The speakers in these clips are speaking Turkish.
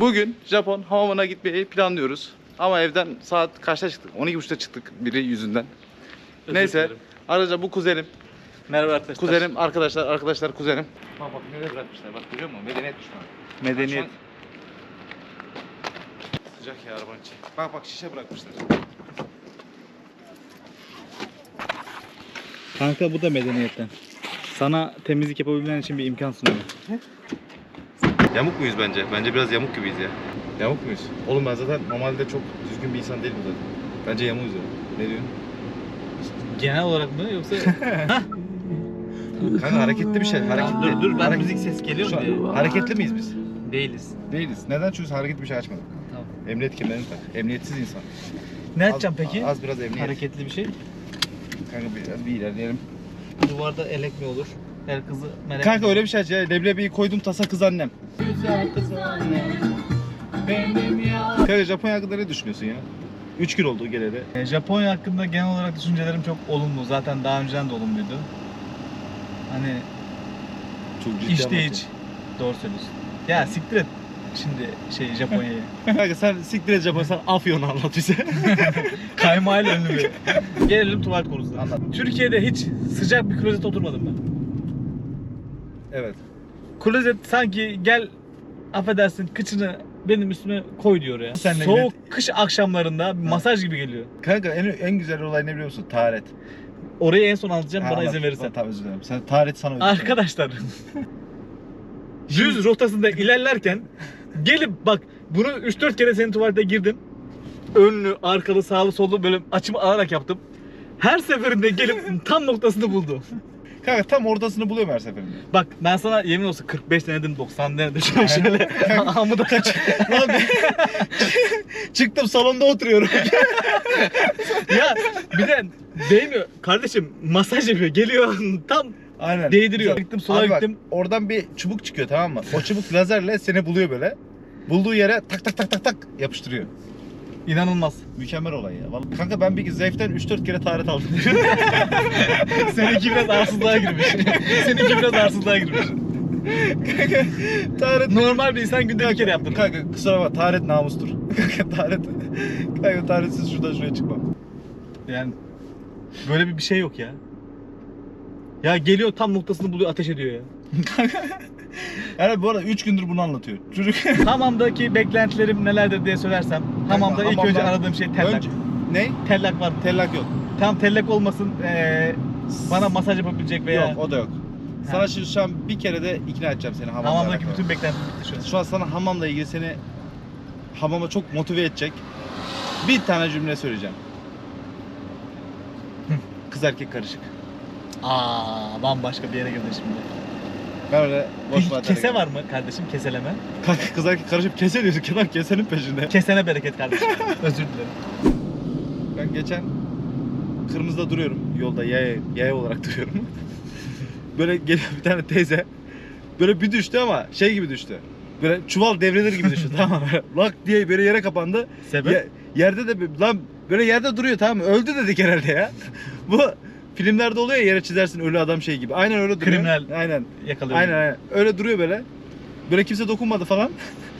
Bugün Japon hamamına gitmeyi planlıyoruz. Ama evden saat kaçta çıktık? 12.30'da çıktık biri yüzünden. Özür Neyse. dilerim. Araca bu kuzenim. Merhaba arkadaşlar. Kuzenim, arkadaşlar, arkadaşlar kuzenim. Bak bak nereye bırakmışlar bak görüyor musun? Medeniyet düşmanı. Medeniyet. Sıcak ya arabanın içi. Bak bak şişe bırakmışlar. Kanka bu da medeniyetten. Sana temizlik yapabilmen için bir imkan sunuyor. Yamuk muyuz bence? Bence biraz yamuk gibiyiz ya. Yamuk muyuz? Oğlum ben zaten normalde çok düzgün bir insan değilim zaten. Bence yamukuz ya. Ne diyorsun? Genel olarak mı yoksa? Kanka hareketli bir şey. Hareketli. dur dur ben Hareket- müzik ses geliyor Şu mu an diye. Hareketli miyiz biz? Değiliz. Değiliz. Neden? Çünkü hareketli bir şey açmadık. Tamam. Emniyet kemerini tak. Emniyetsiz insan. Ne Az- yapacağım peki? Az biraz emniyet. Hareketli bir şey. Kanka bir, bir ilerleyelim. Duvarda elek mi olur? El kızı melek Kanka öyle bir şey aç ya. Leblebiyi koydum tasa kız annem. Güzel kız annem. Benim ya. Kanka Japonya hakkında ne düşünüyorsun ya? 3 gün oldu geleli. E, Japonya hakkında genel olarak düşüncelerim çok olumlu. Zaten daha önceden de olumluydu. Hani Çok ciddi işte hiç. Doğru söylüyorsun. Ya siktir et şimdi şey Japonya'yı. Kanka sen siktir et Japonya sen Afyon'u anlat bize. Kaymağıyla ünlü bir. Gelelim tuvalet konusuna. Anlat. Türkiye'de hiç sıcak bir klozet oturmadım ben. Evet. Klozet sanki gel affedersin kıçını benim üstüme koy diyor ya. Senle Soğuk kış akşamlarında bir masaj gibi geliyor. Kanka en, en güzel olay ne biliyor musun? Taharet. Orayı en son anlatacağım Ha, bana anlat. izin verirsen. Tamam özür dilerim. Sen taharet sana ödül. Arkadaşlar. Düz rotasında ilerlerken gelip bak bunu 3-4 kere senin tuvalete girdim. Önlü, arkalı, sağlı, sollu böyle açımı alarak yaptım. Her seferinde gelip tam noktasını buldu. Kanka tam ortasını buluyorum her seferinde. Bak ben sana yemin olsun 45 denedim, 90 denedim. Şöyle şöyle amı da kaç. Lan ben- Çıktım salonda oturuyorum. ya bir de değmiyor. Kardeşim masaj yapıyor. Geliyor tam Aynen. Değdiriyor. Güzel. Gittim, sola Abi bak, gittim. oradan bir çubuk çıkıyor tamam mı? O çubuk lazerle seni buluyor böyle. Bulduğu yere tak tak tak tak tak yapıştırıyor. İnanılmaz. Mükemmel olay ya. Vallahi. Kanka ben bir zevkten 3-4 kere taharet aldım. Seninki biraz arsızlığa girmiş. Seninki biraz arsızlığa girmiş. Kanka taharet Normal bir insan günde bir kere yaptırır. Kanka kusura bakma taharet namustur. Kanka taharet. Kanka taharetsiz şuradan şuraya çıkmam. Yani böyle bir bir şey yok ya. Ya geliyor tam noktasını buluyor ateş ediyor ya. Yani bu arada 3 gündür bunu anlatıyor. Çocuk Hamamdaki beklentilerim nelerdir diye söylersem. Hamamda ilk hamamda- önce aradığım şey tellak. Önce... Ne? Tellak var? Tellak yok. Tam tellak olmasın eee, bana masaj yapabilecek veya Yok o da yok. Sana şimdi şu an bir kere de ikna edeceğim seni hamamla hamamdaki alakalı. bütün beklentilerim bitti şu an. Şu an sana hamamla ilgili seni hamama çok motive edecek bir tane cümle söyleyeceğim. Kız erkek karışık. Aa bambaşka bir yere girdin şimdi. Ben öyle boş Peki kese var mı kardeşim keseleme? Kanka kız erkek karışıp kese diyorsun. Kenan kesenin peşinde. Kesene bereket kardeşim. Özür dilerim. Ben geçen kırmızıda duruyorum yolda yaya, yaya olarak duruyorum. böyle geliyor bir tane teyze. Böyle bir düştü ama şey gibi düştü. Böyle çuval devrilir gibi düştü tamam mı? Lak diye böyle yere kapandı. Sebep? Ye- yerde de lan böyle yerde duruyor tamam mı? Öldü dedik herhalde ya. Bu filmlerde oluyor ya yere çizersin ölü adam şey gibi. Aynen öyle duruyor. Kriminal. Aynen. Yakalıyorum. Aynen aynen. Öyle duruyor böyle. Böyle kimse dokunmadı falan.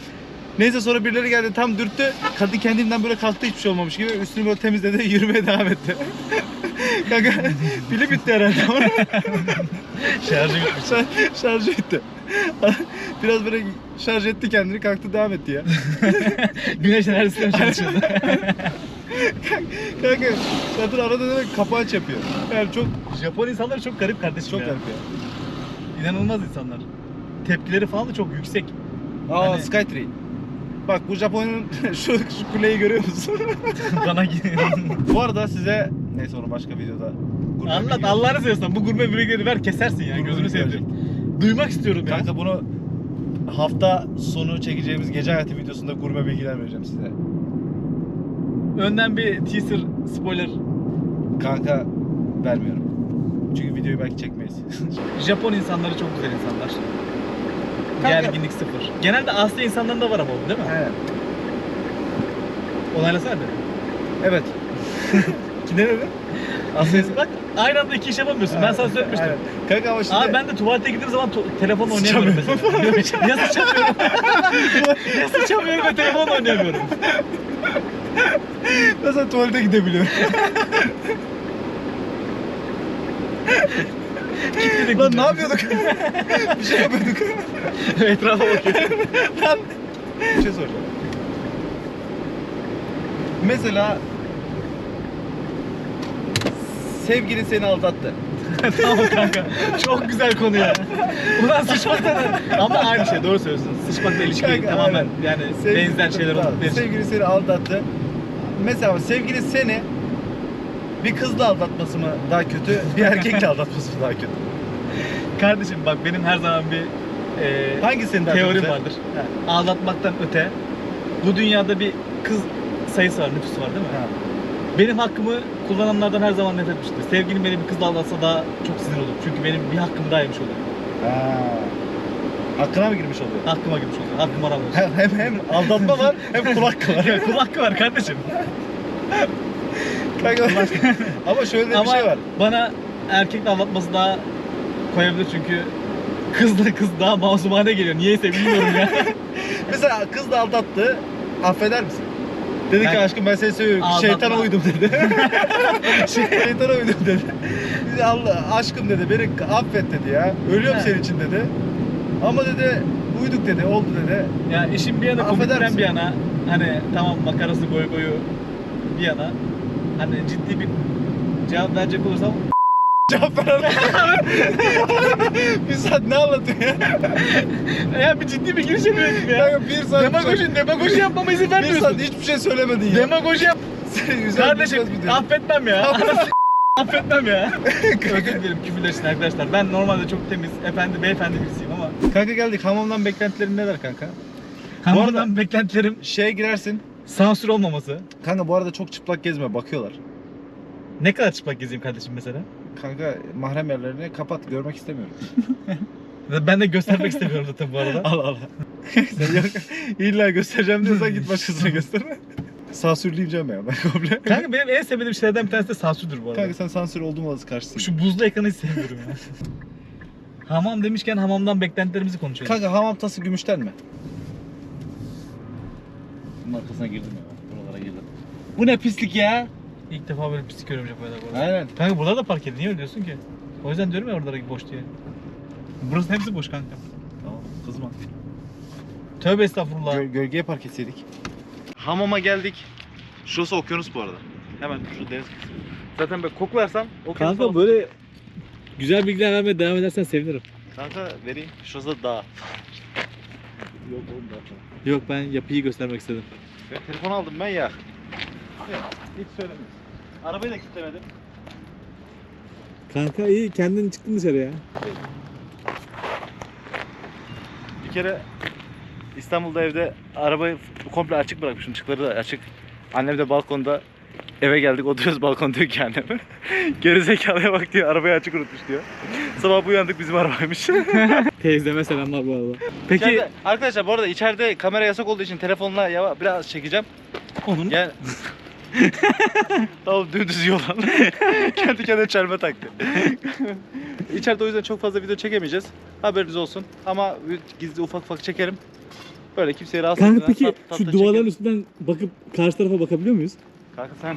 Neyse sonra birileri geldi tam dürttü. Kadın kendinden böyle kalktı hiçbir şey olmamış gibi. Üstünü böyle temizledi yürümeye devam etti. Kanka pili bitti herhalde. Şarjı bitmiş. Şar- şarjı bitti. Biraz böyle şarj etti kendini kalktı devam etti ya. Güneş enerjisiyle çalışıyordu? Kanka kadın arada demek kapı aç yapıyor. Yani çok Japon insanları çok garip kardeşim çok ya. garip ya. İnanılmaz insanlar. Tepkileri falan da çok yüksek. Aa Hani- Skytree. Bak bu Japonya'nın şu, şu kuleyi görüyor musun? Bana bu arada size neyse onu başka videoda gurme Anlat bilgi- Allah'ını seversen bu gurme bilgileri ver kesersin ya Gurme gözünü bilgi seveyim. Duymak istiyorum ya. Kanka bunu hafta sonu çekeceğimiz gece hayatı videosunda gurme bilgiler vereceğim size. Önden bir teaser spoiler. Kanka vermiyorum. Çünkü videoyu belki çekmeyiz. Japon insanları çok güzel insanlar. Kanka- Gerginlik sıfır. Genelde Asya insanlarında var ama bu değil mi? evet. Onaylasana beni. Evet. Ne dedi? Aslında Bak aynı anda iki iş yapamıyorsun. Ben sana söylemiştim. Aynen. Kanka ama şimdi Abi ben de tuvalete gittiğim zaman tu- telefonla oynayamıyorum mesela. ya sıçamıyorum. ya sıçamıyorum ve telefonla oynayamıyorum. mesela tuvalete gidebiliyorum. Kilitledik Lan ne yapıyorduk? bir şey yapıyorduk. Etrafa bakıyorum. Lan bir şey soracağım. Mesela sevgilin seni aldattı. tamam kanka. Çok güzel konu ya. Ulan sıçmaktan ama aynı şey doğru söylüyorsun. Sıçmakla ilişki Kanka, tamamen yani Sevgili- benzer şeyler Tamam, oldukları için. Sevgili seni aldattı. Mesela sevgili seni bir kızla aldatması mı daha kötü, bir erkekle aldatması mı daha kötü? Kardeşim bak benim her zaman bir e, Hangisinin daha teorim kötü? vardır. Ha. Ağlatmaktan öte bu dünyada bir kız sayısı var, nüfusu var değil mi? Ha. Benim hakkımı kullananlardan her zaman nefret etmiştir. Sevgilim beni bir kızla aldatsa daha çok sinir olurum. Çünkü benim bir hakkımı daha yemiş oluyor. Ha. Hakkına mı girmiş oluyor? Hakkıma girmiş oluyor. Hakkım aramıyor. Hem, hem, hem aldatma var hem kul hakkı var. Kul hakkı var kardeşim. Kanka, ama şöyle de Ama bir şey var. bana erkekle aldatması daha koyabilir çünkü kızla kız daha masumane geliyor. Niyeyse bilmiyorum ya. Mesela kız da aldattı. Affeder misin? Dedi ki aşkım ben seni seviyorum. Aldatma. Şeytana uydum dedi. Şeytana uydum dedi. Dedi, Allah aşkım dedi beni affet dedi ya. Ölüyorum senin için dedi. Ama dedi uyduk dedi oldu dedi. ya işin bir yana Affeder komikten misin? bir yana hani tamam makarası goy goyu bir yana hani ciddi bir cevap verecek olursam Cevap ver. bir saat ne anlatıyor ya? ya bir ciddi bir giriş yapıyorsun ya. Kanka bir saat Demagoji, demagoji yapmama izin bir saat vermiyorsun. hiçbir şey söylemedin ya. Demagoji yap. Kardeşim affetmem ya. affetmem ya. Özür dilerim küfürler için arkadaşlar. Ben normalde çok temiz, efendi, beyefendi birisiyim ama Kanka geldik hamamdan beklentilerin neler kanka? hamurdan beklentilerim Şeye girersin. sansür olmaması. Kanka bu arada çok çıplak gezme bakıyorlar. Ne kadar çıplak gezeyim kardeşim mesela? Kanka mahrem yerlerini kapat görmek istemiyorum. Ben de göstermek istemiyorum zaten bu arada. al al. Sen yok illa göstereceğim diyorsan git başkasına göster. Sansürleyeceğim ya ben komple. Kanka benim en sevmediğim şeylerden bir tanesi de sansürdür bu arada. Kanka sen sansür oldun mu karşısın? Şu buzlu ekranı hiç sevmiyorum ya. Hamam demişken hamamdan beklentilerimizi konuşalım. Kanka hamam tası gümüşten mi? Bunun arkasına girdim ya. Buralara girdim. Bu ne pislik ya? İlk defa böyle pislik görüyorum Japonya'da bu arada. Aynen. Kanka buralar da park edin. Niye öyle diyorsun ki? O yüzden diyorum ya oralara boş diye. Burası hepsi boş kanka. Tamam kızma. Tövbe estağfurullah. Göl- gölgeye park etseydik. Hamama geldik. Şurası okyanus bu arada. Hemen şu deniz. Zaten böyle koklarsam okyanus Kanka böyle güzel bilgiler vermeye devam edersen sevinirim. Kanka vereyim. Şurası da dağ. Yok oğlum dağ. Yok ben yapıyı göstermek istedim. Ben telefon aldım ben ya. Hiç söylemiyorum. Arabayı da kilitlemedim. Kanka iyi kendin çıktın dışarıya. Bir kere İstanbul'da evde arabayı komple açık bırakmışım. Işıkları da açık. Annem de balkonda eve geldik oturuyoruz balkon diyor ki anneme. Geri zekalıya bak diyor arabayı açık unutmuş diyor. Sabah uyandık bizim arabaymış. Teyzeme selamlar bu arada. Peki İçeride- arkadaşlar bu arada içeride kamera yasak olduğu için telefonla yava, biraz çekeceğim. onun Gel. tamam dümdüz yol al. Kendi kendine çelme taktı. İçeride o yüzden çok fazla video çekemeyeceğiz. Haberiniz olsun. Ama gizli ufak ufak çekerim. Böyle kimseyi rahatsız Kanka etmeden peki tat- şu tatlı duvarların çekerim. üstünden bakıp karşı tarafa bakabiliyor muyuz? Kanka sen.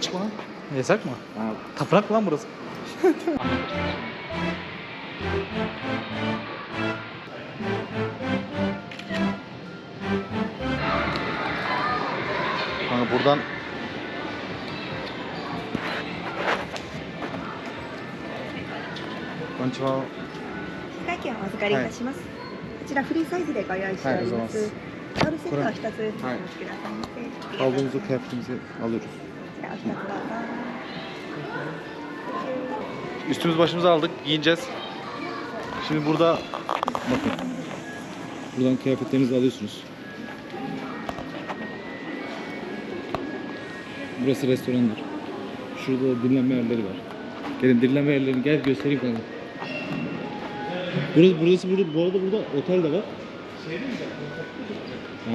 Çıkma lan. Yasak mı? Tapınak lan burası. Kanka buradan Konnichiwa. 会計お預かりいたします、こちらフリーサイズでご用意しております、はい Karı seni Kur'an. başlatır. Hayır. Havlumuzu, kıyafetimizi alıyoruz. Üstümüz başımızı aldık, giyineceğiz. Şimdi burada bakın. Buradan kıyafetlerinizi alıyorsunuz. Burası restoranlar. Şurada da dinlenme yerleri var. Gelin dinlenme yerlerini gel göstereyim bana. Burası, burası, burası, bu arada burada otel de var. Ha.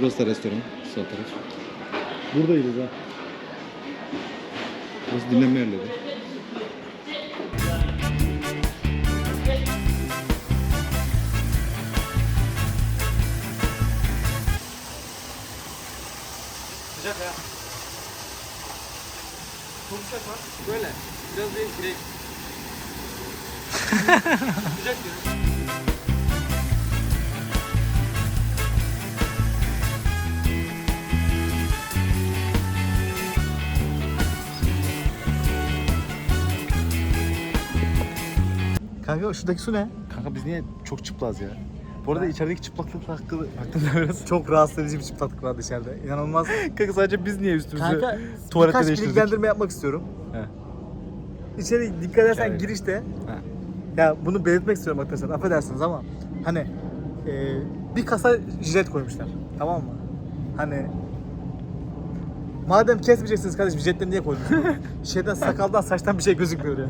Burası da restoran. Sağ taraf. Buradayız ha. Burası dinlenme yerleri. Sıcak ya. Çok sıcak var. Böyle. Biraz değil direkt. Kanka şuradaki su ne? Kanka biz niye çok çıplaz ya? Bu arada içerideki çıplaklık hakkı, hakkında biraz... Çok rahatsız edici bir çıplaklık var dışarıda. İnanılmaz. Kanka sadece biz niye üstümüzü Kanka tuvalette birkaç değiştirdik? bilgilendirme yapmak istiyorum. He. İçeri dikkat edersen İçeri. girişte ya bunu belirtmek istiyorum arkadaşlar affedersiniz ama hani e, bir kasa jilet koymuşlar tamam mı? Hani madem kesmeyeceksiniz kardeşim jiletleri niye koydunuz? Şeyden sakaldan saçtan bir şey gözükmüyor ya.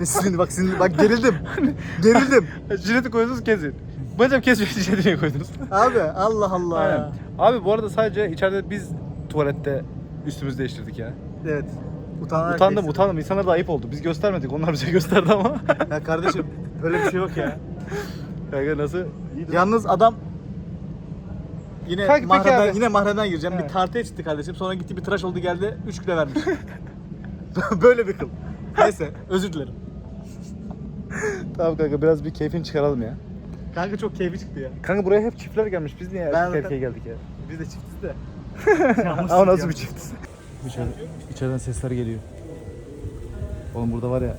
Ne sinirli bak sinirli bak gerildim. gerildim. Jileti koydunuz kesin. Bence kesmeyin jileti niye koydunuz? Abi Allah Allah. Aynen. Abi bu arada sadece içeride biz tuvalette üstümüzü değiştirdik ya. Evet. Utanarak utandım geçtim. utandım. İnsanlara da ayıp oldu. Biz göstermedik. Onlar bize gösterdi ama. Ya kardeşim böyle bir şey yok ya. Kanka nasıl? Yalnız adam yine Kanka peki abi. yine mahremden gireceğim. Bir Evet. tartıya çıktı kardeşim. Sonra gitti bir tıraş oldu geldi 3 kilo vermiş. Böyle bir kıl. Neyse özür dilerim. Tamam kanka biraz bir keyfini çıkaralım ya. Kanka çok keyfi çıktı ya. Kanka buraya hep çiftler gelmiş. Biz niye Ben erkek zaten- erkeğe geldik ya? Biz de çiftiz de. Ama nasıl bir çiftiz? İçeriden, içeriden sesler geliyor. Oğlum burada var ya.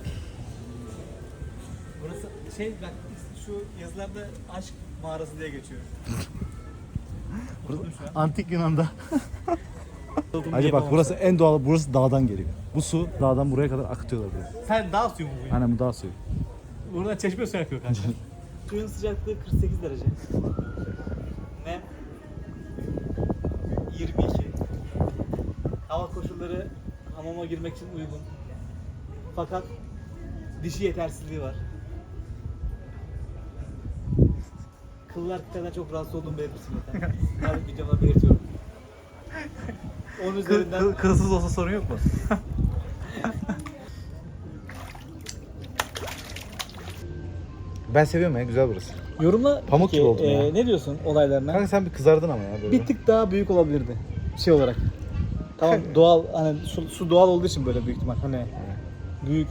Burası şey bak şu yazılarda aşk mağarası diye geçiyor. Antik Yunan'da. Hacı bak burası en doğal, burası dağdan geliyor. Bu su dağdan buraya kadar akıtıyorlar buraya. Sen dağ suyu mu bu? Aynen bu dağ suyu. Buradan çeşme su akıyor kanka. Suyun sıcaklığı 48 derece. Nem 22. Hava koşulları hamama girmek için uygun. Fakat dişi yetersizliği var. Kıllar kadar çok rahatsız olduğumu belirtirsin zaten. Her videomda belirtiyorum. 10 üzerinden... kılsız olsa sorun yok mu? ben seviyorum ya güzel burası. Yorumla Pamuk peki, gibi oldum ya. e, Ne diyorsun olaylarına? Kanka sen bir kızardın ama ya böyle. bir tık daha büyük olabilirdi şey olarak. Tamam doğal hani su, su doğal olduğu için böyle büyük ihtimal hani büyük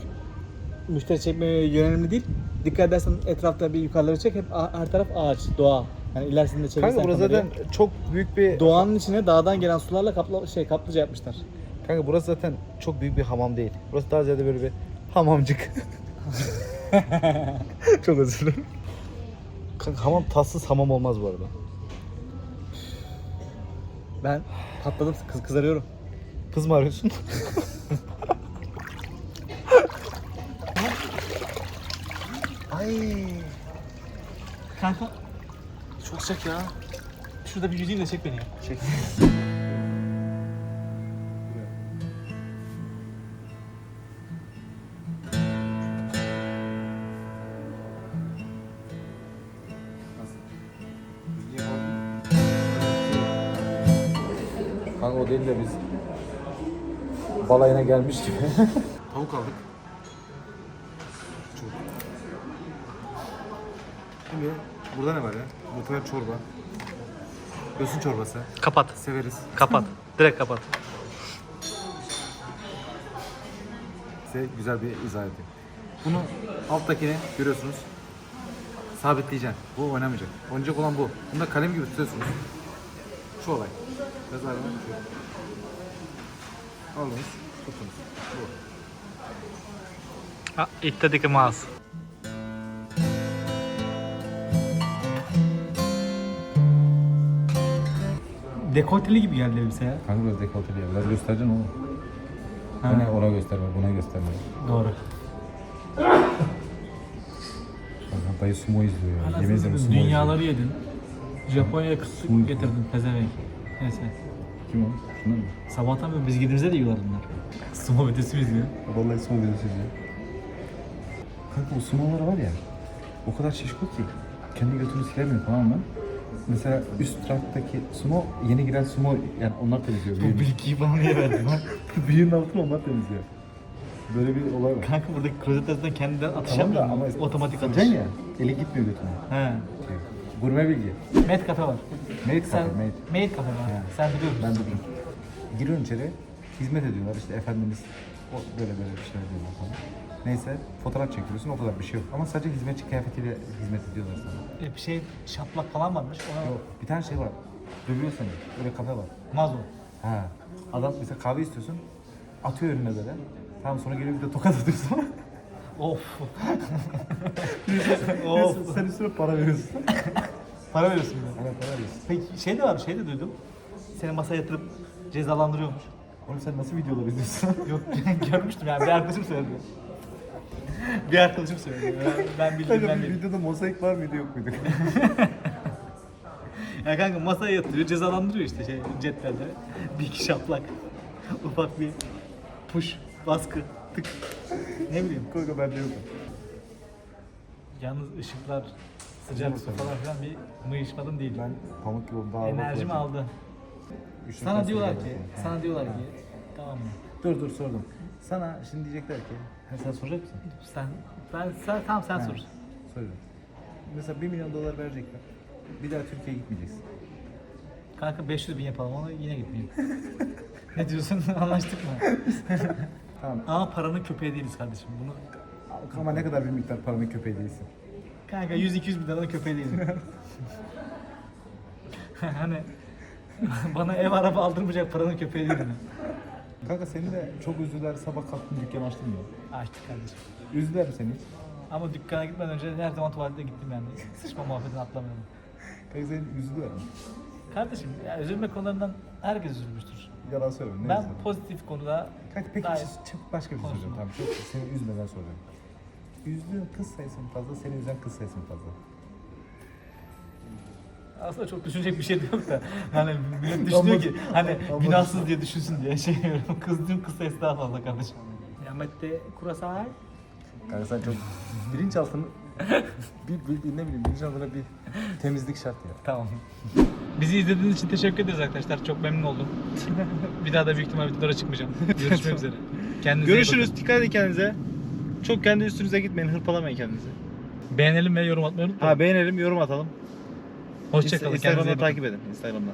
müşteri çekmeye yönelimli değil. Dikkat edersen etrafta bir yukarıları çek hep a- her taraf ağaç, doğa. Yani ilerisinde çevirsen Kanka burası kamerayı, zaten çok büyük bir... doğanın içine dağdan gelen sularla kapla şey kaplıca yapmışlar. Kanka burası zaten çok büyük bir hamam değil. Burası daha ziyade böyle bir hamamcık. çok özür dilerim. Kanka hamam tatsız hamam olmaz bu arada. Ben patladım kız kızarıyorum. Kız mı arıyorsun? Ay. Kanka Çok sıcak ya. şurada bir yüzeyim de çek beni ya. Çek. Kanka o değil de biz balayına gelmiş gibi. Tavuk aldık. Çok. Şimdi burada ne var ya? Muhtemelen çorba. Yosun çorbası. Kapat. Severiz. Kapat. Direkt kapat. Size güzel bir izah edeyim. Bunu alttakini görüyorsunuz. Sabitleyeceksin. Bu oynamayacak. Oynayacak olan bu. Bunu da kalem gibi tutuyorsunuz. Şu olay. Biraz ayrılmak alınız, tutunuz. Bu. Ah, itte dikmez. Dekolteli gibi geldi elbise ya. Kanka biraz dekolteli ya. Biraz göstereceksin oğlum. Ha. Hani ona gösterme, buna gösterme. Doğru. Kanka dayı sumo izliyor ya. Yemin ederim sumo izliyor. Dünyaları yedin. Japonya'ya kısık getirdin pezevenk. Neyse. Kim o? Şunlar mı? Sabahtan beri biz gittiğimizde de yiyorlar bunlar. Sumo videosu izliyor. Vallahi sumo videosu izliyor. Kanka o sumolar var ya. O kadar şişko ki. Kendi götünü silemiyor tamam mı? Mesela üst taraftaki sumo yeni giren sumo yani onlar temizliyor. Bu bilgiyi bana niye verdin lan? büyüğün altını onlar temizliyor. Böyle bir olay var. Kanka buradaki klozet arasından kendinden atış Tamam da ama mu? Otomatik atış. Sileceksin ya. Eli gitmiyor götüne. He. Gurme bilgi. Made kafe var. Made Sen, kafe, made. made kafe var. He. Sen biliyor musun? Ben biliyorum. Giriyorsun içeri, hizmet ediyorlar işte efendimiz o böyle böyle bir şeyler diyorlar falan. Neyse fotoğraf çekiyorsun o kadar bir şey yok. Ama sadece hizmetçi kıyafetiyle hizmet ediyorlar sana. E, bir şey şaplak falan varmış. Ona Yok bir tane şey var. Dövüyor seni. Öyle kafe var. mazo. Ha. Adam mesela kahve istiyorsun. Atıyor önüne böyle. Tamam sonra geliyor bir de tokat atıyorsun. Of. Neyse, Sen üstüne para veriyorsun. Para veriyorsun ya. Aynen para veriyorsun. Peki şey de var, şey de duydum. Seni masaya yatırıp cezalandırıyormuş. Oğlum sen nasıl videolar izliyorsun? Yok görmüştüm yani bir arkadaşım söyledi. bir arkadaşım söyledi. Ben, bildim ben bildim. videoda mozaik var mıydı yok muydu? Ya kanka masaya yatırıyor, cezalandırıyor işte şey cetvelde. Bir iki şaplak. Ufak bir push, baskı, tık. Ne bileyim. Kanka bende yok. Yalnız ışıklar, sıcak su falan filan bir mıyışmadım değil. Ben pamuk gibi daha Enerjimi aldı. Sana diyorlar ki, sana diyorlar ki, tamam mı? Dur dur sordum. Sana şimdi diyecekler ki, ha, sen soracak mısın? Sen, ben, sen, tamam sen sor. Soruyorum. Mesela 1 milyon dolar verecekler. Bir daha Türkiye'ye gitmeyeceksin. Kanka 500 bin yapalım onu yine gitmeyeyim. ne diyorsun? Anlaştık mı? Tamam. Ama paranın köpeği değiliz kardeşim. Bunu Ama ne kadar bir miktar paranın köpeği değilsin. kanka 100-200 bin liranın köpeği değilim. hani bana ev araba aldırmayacak paranın köpeği değilim. Kanka seni de çok üzdüler sabah kalktın dükkan açtın ya. Açtık kardeşim. Üzdüler mi seni hiç? Ama dükkana gitmeden önce her zaman tuvalete gittim yani. Sıçma muhabbetini atlamıyorum. Kanka seni üzdüler mi? Kardeşim ya üzülme konularından herkes üzülmüştür. Yalan söyleme. Ne ben üzüldün? pozitif konuda Kanka peki Daha- bir şey- çok başka bir şey soracağım. Tamam çok seni üzmeden soracağım. Üzdüğün kız sayısı mı fazla, seni üzen kız sayısı mı fazla? aslında çok düşünecek bir şey de yok da hani millet düşünüyor ki hani Ama- günahsız diye düşünsün diye şey diyorum. Kızdığım kız sayısı daha fazla kardeşim. Yamette kurasay. Kanka sen çok bilinçaltını bir, bir, bir ne bileyim bilinçaltına bir temizlik şart ya. Tamam. Bizi izlediğiniz için teşekkür ederiz arkadaşlar. Çok memnun oldum. bir daha da büyük ihtimal videolara çıkmayacağım. Görüşmek üzere. Kendinize iyi Görüşürüz. bakın. Dikkat edin kendinize. Çok kendi üstünüze gitmeyin. Hırpalamayın kendinizi. Beğenelim ve yorum atmayı unutmayın. Ha beğenelim, yorum atalım. Hoşçakalın. Kendinize iyi bakın. takip edin. Instagram'dan.